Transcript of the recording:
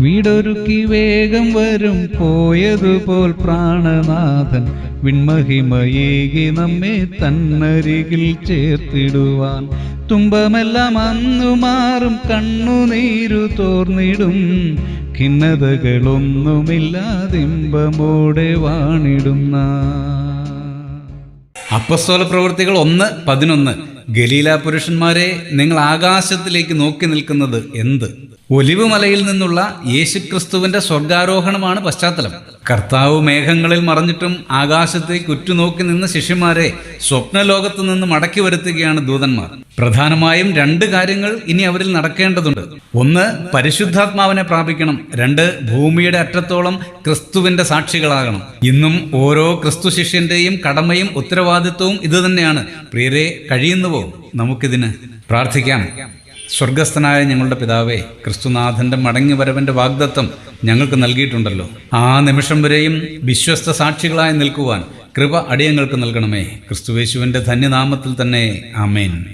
വീടൊരുക്കി വേഗം വരും പോയതുപോൽ പ്രാണനാഥൻ. വിൺമഹിമയേകി നമ്മെ തന്നരികിൽ ചേർത്തിടുവാൻ. തുമ്പമെല്ലാം അന്നു മാറും കണ്ണുനീരു തോർന്നിടും. ഖിന്നതകളൊന്നുമില്ലാതിമ്പമോടെ വാണിടുന്ന അപ്പസ്തോല പ്രവൃത്തികൾ ഒന്ന് പതിനൊന്ന്. ഗലീല പുരുഷന്മാരെ നിങ്ങൾ ആകാശത്തിലേക്ക് നോക്കി നിൽക്കുന്നത് എന്ത്? ഒലിവ് മലയിൽ നിന്നുള്ള യേശുക്രിസ്തുവിന്റെ സ്വർഗാരോഹണമാണ് പശ്ചാത്തലം. കർത്താവ് മേഘങ്ങളിൽ മറഞ്ഞിട്ടും ആകാശത്തേക്ക് ഉറ്റുനോക്കി നിന്ന ശിഷ്യന്മാരെ സ്വപ്നലോകത്ത് നിന്ന് മടക്കി വരുത്തുകയാണ് ദൂതന്മാർ. പ്രധാനമായും രണ്ട് കാര്യങ്ങൾ ഇനി അവരിൽ നടക്കേണ്ടതുണ്ട്. ഒന്ന് പരിശുദ്ധാത്മാവിനെ പ്രാപിക്കണം. രണ്ട് ഭൂമിയുടെ അറ്റത്തോളം ക്രിസ്തുവിന്റെ സാക്ഷികളാകണം. ഇന്നും ഓരോ ക്രിസ്തു ശിഷ്യന്റെയും കടമയും ഉത്തരവാദിത്വവും ഇതുതന്നെയാണ്. പ്രിയരെ കഴിയുന്നുവോ? നമുക്കിതിന് പ്രാർത്ഥിക്കാം. സ്വർഗസ്ഥനായ ഞങ്ങളുടെ പിതാവേ ക്രിസ്തുനാഥന്റെ മടങ്ങി മടങ്ങിവരവന്റെ വാഗ്ദത്തം ഞങ്ങൾക്ക് നൽകിയിട്ടുണ്ടല്ലോ. ആ നിമിഷം വരെയും വിശ്വസ്ത സാക്ഷികളായി നിൽക്കുവാൻ കൃപ അടിയങ്ങൾക്ക് നൽകണമേ. ക്രിസ്തുവേശുവിന്റെ ധന്യനാമത്തിൽ തന്നെ ആമേൻ.